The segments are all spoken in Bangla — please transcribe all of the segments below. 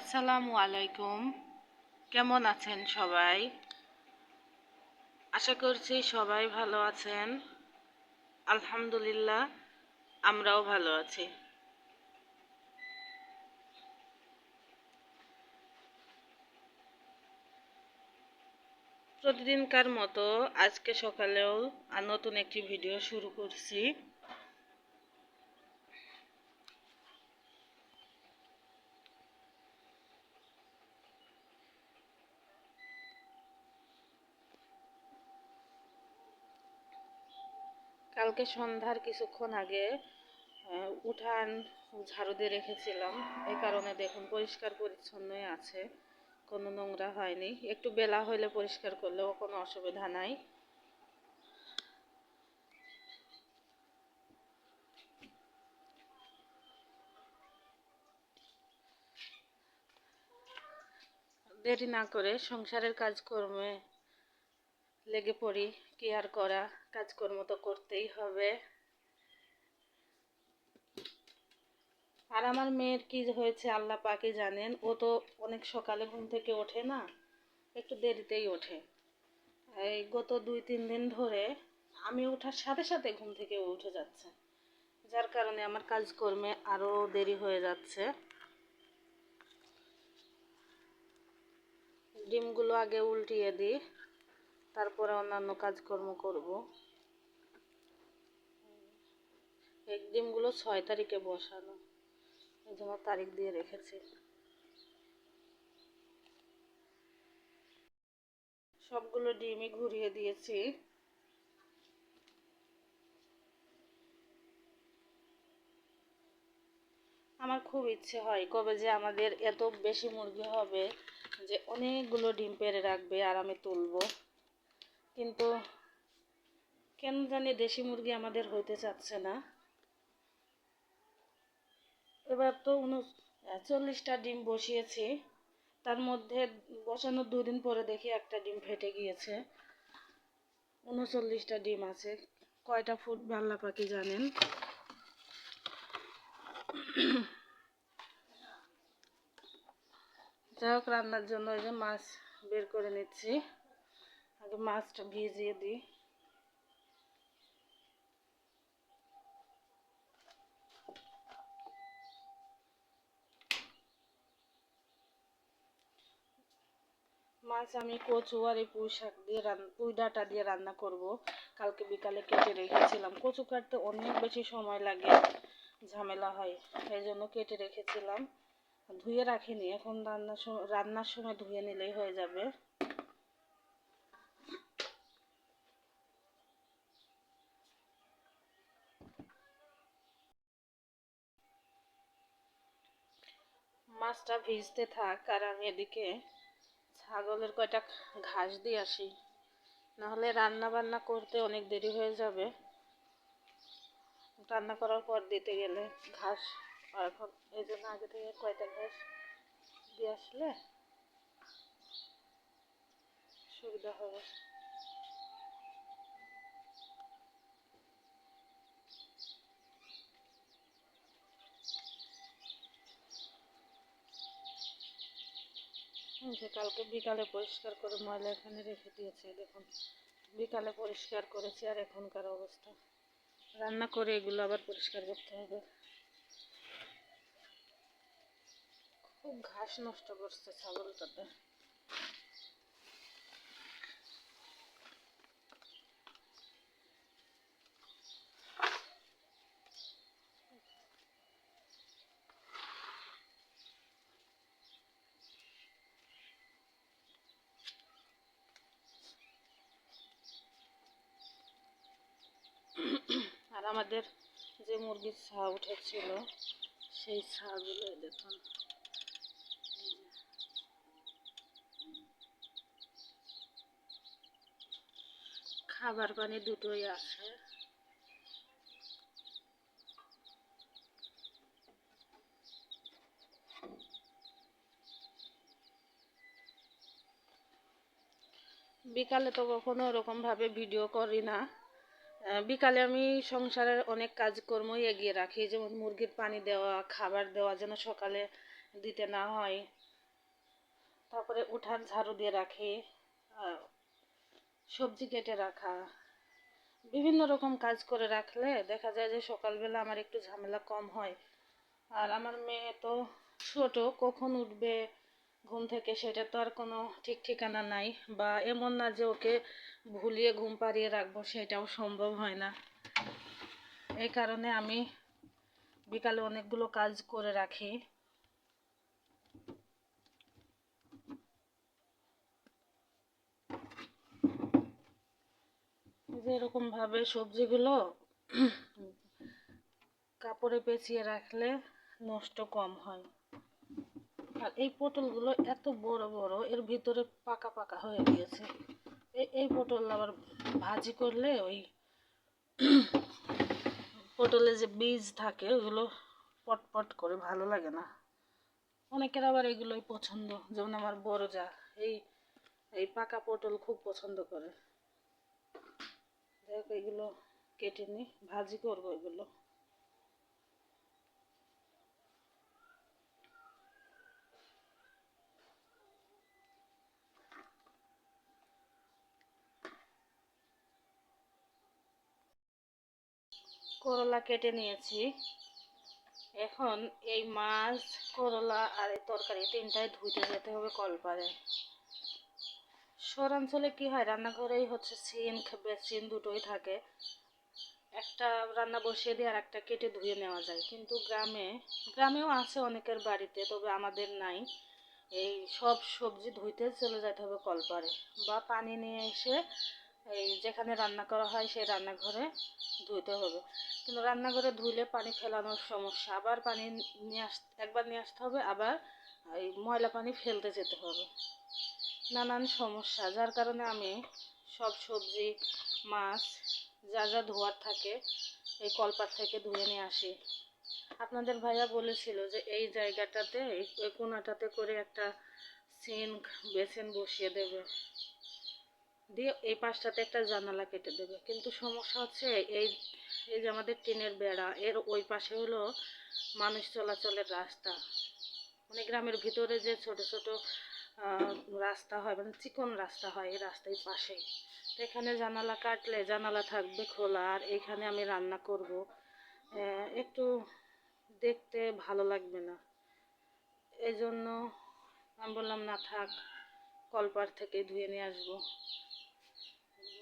আসসালামু আলাইকুম। কেমন আছেন সবাই? আশা করছি সবাই ভালো আছেন। আলহামদুলিল্লাহ, আমরাও ভালো আছি। প্রতিদিনকার মতো আজকে সকালেও নতুন একটি ভিডিও শুরু করছি। কালকে সন্ধ্যার কিছুক্ষণ আগে উঠান ঝাড়ু দিয়ে রেখেছিলাম। এই কারণে দেখুন, পরিষ্কার পরিচ্ছন্নই আছে। কোনো নোংরা হয়নি। একটু বেলা হইলে পরিষ্কার করলেও কোনো অসুবিধা নাই। দেরি না করে সংসারের কাজকর্মে লেগে পড়ি কি আর করা কাজকর্ম তো করতেই হবে। আর আমার মেয়ের কি হয়েছে আল্লাহ পাকে জানেন। ও তো অনেক সকালে ঘুম থেকে ওঠে না, একটু দেরিতেই ওঠে। এই গত দুই, তিন দিন ধরে আমি ওঠার সাথে সাথে ঘুম থেকে উঠে যাচ্ছে। যার কারণে আমার কাজকর্মে আরও দেরি হয়ে যাচ্ছে। ডিমগুলো আগে উল্টিয়ে দিই, তারপরে অন্যান্য কাজকর্ম করব। এই ডিমগুলো ছয় তারিখে বসানো। এই জন্য তারিখ দিয়ে রেখেছি। সবগুলো ডিমই ঘুরিয়ে দিয়েছি। আমার খুব ইচ্ছে হয়, কবে যে আমাদের এত বেশি মুরগি হবে যে অনেকগুলো ডিম পেড়ে রাখবে আর আমি তুলবো। কিন্তু কেন জানি দেশি মুরগি আমাদের হইতে চাচ্ছে না। এবার তো চল্লিশটা ডিম বসিয়েছি। তার মধ্যে বসানোর দুদিন পরে দেখি একটা ডিম ফেটে গিয়েছে। উনচল্লিশটা ডিম আছে। কয়টা ফুট আল্লাহ পাখি জানেন? যাই হোক, রান্নার জন্য ওই যে মাছ বের করে নিচ্ছি। আগে মাছটা ভিজিয়ে দিই। মাছ আমি কচু আর এই পুঁই শাক দিয়ে রান্না পুঁই ডাঁটা দিয়ে রান্না করব। কালকে বিকালে কেটে রেখেছিলাম। কচু কাটতে অনেক বেশি সময় লাগে, ঝামেলা হয় এই জন্য কেটে রেখেছিলাম। ধুয়ে রাখিনি, এখন রান্নার সময় রান্নার সময় ধুয়ে নিলেই হয়ে যাবে। মাছটা ভিজতে থাক, আর আমি এদিকে ছাগলের কয়টা ঘাস দিয়ে আসি। নাহলে রান্না বান্না করতে অনেক দেরি হয়ে যাবে। রান্না করার পর দিতে গেলে ঘাস এখন এই জন্য আগে থেকে কয়টা ঘাস দিয়ে আসলে সুবিধা হবে। যে কালকে বিকালে পরিষ্কার করে ময়লা এখানে রেখে দিয়েছে, দেখুন। বিকালে পরিষ্কার করেছি আর এখনকার অবস্থা। রান্না করে এগুলো আবার পরিষ্কার করতে হবে। খুব ঘাস নষ্ট করছে ছাগলটাতে। আর আমাদের যে মুরগির ছা উঠেছিল, সেই ছাগুলো দেখুন। খাবার পানি দুটোই আছে। বিকালে তো কখনো ওরকমভাবে ভিডিও করি না। বিকালে আমি সংসারের অনেক কাজকর্মই এগিয়ে রাখি, যেমন মুরগির পানি দেওয়া, খাবার দেওয়া যেন সকালে দিতে না হয়। তারপরে উঠান ঝাড়ু দিয়ে রাখি সবজি কেটে রাখা। বিভিন্ন রকম কাজ করে রাখলে দেখা যায় যে সকালবেলা আমার একটু ঝামেলা কম হয়। আর আমার মেয়ে তো ছোট, কখন উঠবে, ঘুম থেকে সেটা তো আর কোনো ঠিক ঠিকানা নাই, বা এমন না যে ওকে ভুলিয়ে ঘুম পাড়িয়ে রাখব, সেটাও সম্ভব হয় না। এই কারণে আমি বিকালে অনেকগুলো কাজ করে রাখি। এই যে এরকম ভাবে সবজিগুলো কাপড়ে পেঁচিয়ে রাখলে নষ্ট কম হয়। আর এই পটলগুলো এত বড় বড়, এর ভিতরে পাকা পাকা হয়ে গিয়েছে। এই পটল আবার ভাজি করলে ওই পটলে যে বীজ থাকে ওগুলো পটপট করে ভালো লাগে না। অনেকের আবার এগুলোই পছন্দ, যেমন আমার বড় যা এই এই পাকা পটল খুব পছন্দ করে। হোক, এগুলো কেটে নিই, ভাজি করব এগুলো। করলা কেটে নিয়েছি। এখন এই মাছ, করলা আর এই তরকারি তিনটাই ধুইতে যেতে হবে কলপারে। শহরাঞ্চলে কি হয়, রান্নাঘরেই হচ্ছে সিঙ্ক বেসিন দুটোই থাকে। একটা রান্না বসিয়ে দিয়ে আর একটা কেটে ধুয়ে নেওয়া যায়। কিন্তু গ্রামে, গ্রামেও আছে অনেকের বাড়িতে, তবে আমাদের নাই। এই সব সবজি ধুইতে চলে যেতে হবে কলপারে। বা পানি নিয়ে এসে এই যেখানে রান্না করা হয় সেই রান্নাঘরে ধুইতে হবে। কিন্তু রান্নাঘরে ধুইলে পানি ফেলানোর সমস্যা। আবার পানি নিয়ে আস, একবার নিয়ে আসতে হবে, আবার এই ময়লা পানি ফেলতে যেতে হবে। নানান সমস্যা, যার কারণে আমি সব সবজি, মাছ, যা যা ধোয়ার থাকে এই কলপার থেকে ধুয়ে নিয়ে আসি। আপনাদের ভাইয়া বলেছিল যে এই জায়গাটাতে, এই কোনাটাতে করে একটা সিঙ্ক বেসিন বসিয়ে দেবে। দিয়ে এই পাশটাতে একটা জানালা কেটে দেবে। কিন্তু সমস্যা হচ্ছে এই এই যে আমাদের টিনের বেড়া, এর ওই পাশে হলো মানুষ চলাচলের রাস্তা। মানে গ্রামের ভিতরে যে ছোট ছোট রাস্তা হয় মানে চিকন রাস্তা হয় এই রাস্তার পাশেই এখানে জানালা কাটলে জানালা থাকবে খোলা, আর এইখানে আমি রান্না করব। একটু দেখতে ভালো লাগবে না। এই জন্য আমি বললাম, না থাক। কলপার থেকে ধুয়ে নিয়ে আসব।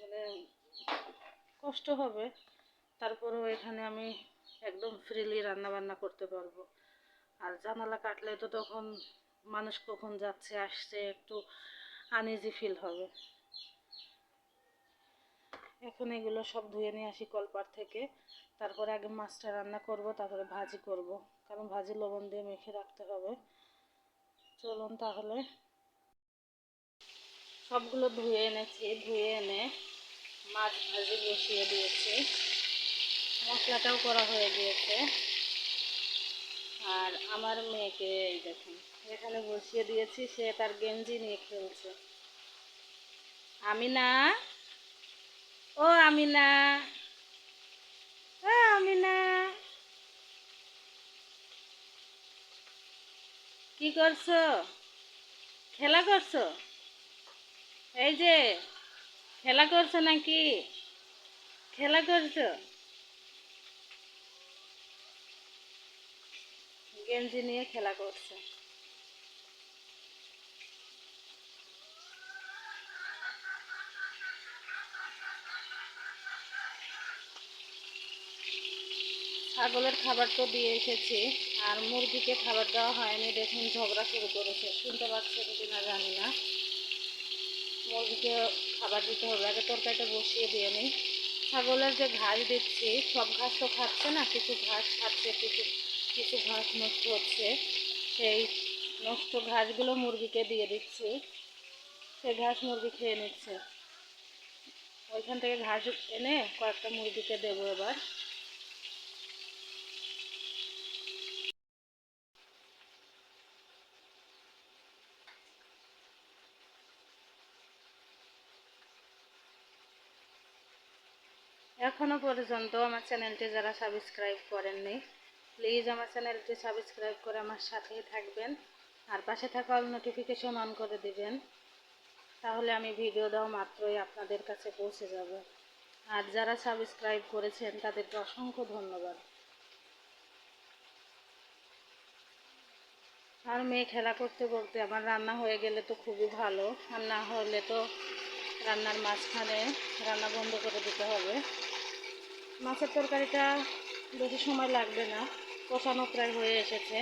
মানে কষ্ট হবে। তারপরেও এখানে আমি একদম ফ্রিলি রান্না বান্না করতে পারব। আর জানালা কাটলে তো তখন মানুষ কখন যাচ্ছে, আসছে, একটু আনইজি ফিল হবে। এখন এগুলো সব ধুয়ে নিয়ে আসি কলপার থেকে। তারপরে আগে মাছটা রান্না করব, তারপরে ভাজি করব। কারণ ভাজি লবণ দিয়ে মেখে রাখতে হবে। চলুন তাহলে। সবগুলো ধুয়ে এনেছি, ধুয়ে এনে মাছ ভাজি বসিয়ে দিয়েছি। মশলাটাও করা হয়ে গিয়েছে। আর আমার মেয়েকে এই দেখুন, এখানে বসিয়ে দিয়েছি, সে তার গেঞ্জি নিয়ে খেলছে। আমিনা? ও আমিনা। ও আমিনা। কি করছ? খেলা করছ? এই যে, খেলা করছ নাকি? খেলা করছ? গেঞ্জি নিয়ে খেলা করছে। ছাগলের খাবার তো দিয়ে এসেছি, আর মুরগিকে খাবার দেওয়া হয়নি, দেখুন ঝগড়া শুরু করেছে। শুনতে পাচ্ছেন কিনা জানি না। মুরগিকে খাবার দিতে হবে। আগে তরকারিটা বসিয়ে দিয়ে নিই। ছাগলের যে ঘাস দিচ্ছি সব ঘাস তো খাচ্ছে না, কিছু ঘাস খাচ্ছে, কিছু কিছু ঘাস নষ্ট হচ্ছে। সেই নষ্ট ঘাসগুলো মুরগিকে দিয়ে দিচ্ছি। সেই ঘাস মুরগি খেয়ে নিচ্ছে। ওইখান থেকে ঘাস এনে কয়েকটা মুরগিকে দেবো এবার। এখনও পর্যন্ত আমার চ্যানেলটি যারা সাবস্ক্রাইব করেননি প্লিজ আমার চ্যানেলটি সাবস্ক্রাইব করে আমার সাথেই থাকবেন। আর পাশে থাকা নোটিফিকেশন অন করে দিবেন, তাহলে আমি ভিডিও দেওয়া মাত্রই আপনাদের কাছে পৌঁছে যাবে। আর যারা সাবস্ক্রাইব করেছেন, তাদেরকে অসংখ্য ধন্যবাদ। আর মেয়ে খেলা করতে করতে আমার রান্না হয়ে গেলে তো খুবই ভালো, আর না হলে তো রান্নার মাঝখানে রান্না বন্ধ করে দিতে হবে। মাছের তরকারিটা বেশি সময় লাগবে না, কষানো প্রায় হয়ে এসেছে।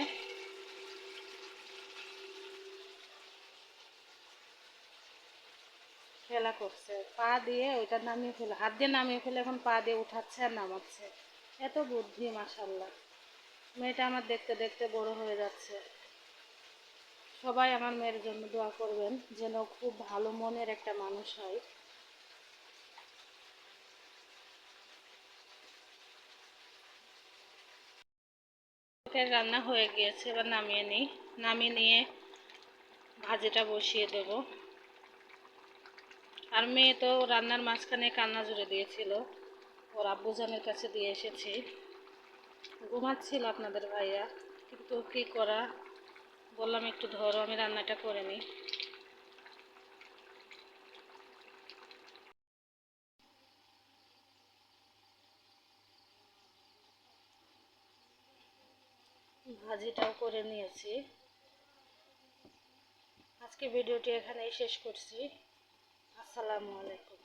খেলা করছে, পা দিয়ে ওইটা নামিয়ে ফেলে, হাত দিয়ে নামিয়ে ফেলে এখন পা দিয়ে উঠাচ্ছে আর নামাচ্ছে। এত বুদ্ধি মাসাল্লাহ মেয়েটা আমার দেখতে দেখতে বড় হয়ে যাচ্ছে। সবাই আমার মেয়ের জন্য দোয়া করবেন, যেন খুব ভালো মনের একটা মানুষ হয়। তরকারি রান্না হয়ে গিয়েছে, এবার নামিয়ে নিই। নামিয়ে নিয়ে ভাজিটা বসিয়ে দেব। আর মেয়ে তো রান্নার মাঝখানে কান্না জুড়ে দিয়েছিল। ওর আব্বুজানের কাছে দিয়ে এসেছি। ঘুমাচ্ছিল আপনাদের ভাইয়া, কিন্তু কি করা? বললাম একটু ধরো, আমি রান্নাটা করে নিই। ভাজিটাও করে নিয়েছি। আজকে ভিডিওটি এখানেই শেষ করছি। আসসালামু আলাইকুম।